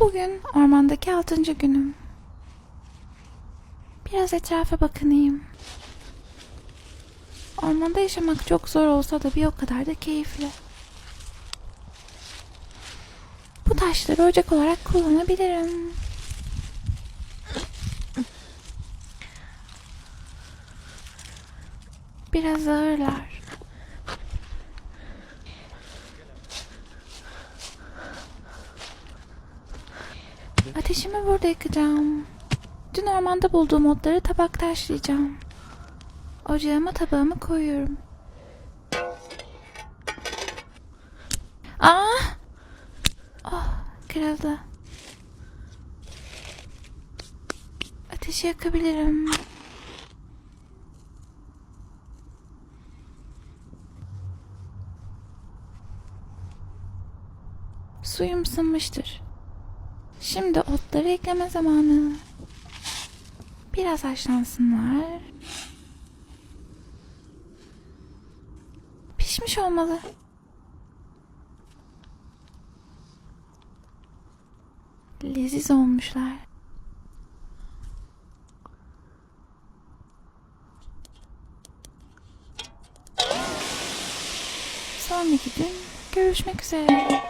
Bugün ormandaki altıncı günüm. Biraz etrafa bakınayım. Ormanda yaşamak çok zor olsa da bir o kadar da keyifli. Bu taşları ocak olarak kullanabilirim. Biraz ağırlar. Ateşimi burada yakacağım. Dün ormanda bulduğum otları tabakta haşlayacağım. Ocağıma tabağımı koyuyorum. Aa! Oh, kırıldı. Ateşi yakabilirim. Suyum ısınmıştır. Şimdi otları ekleme zamanı. Biraz haşlansınlar. Pişmiş olmalı. Leziz olmuşlar. Sonraki gün görüşmek üzere.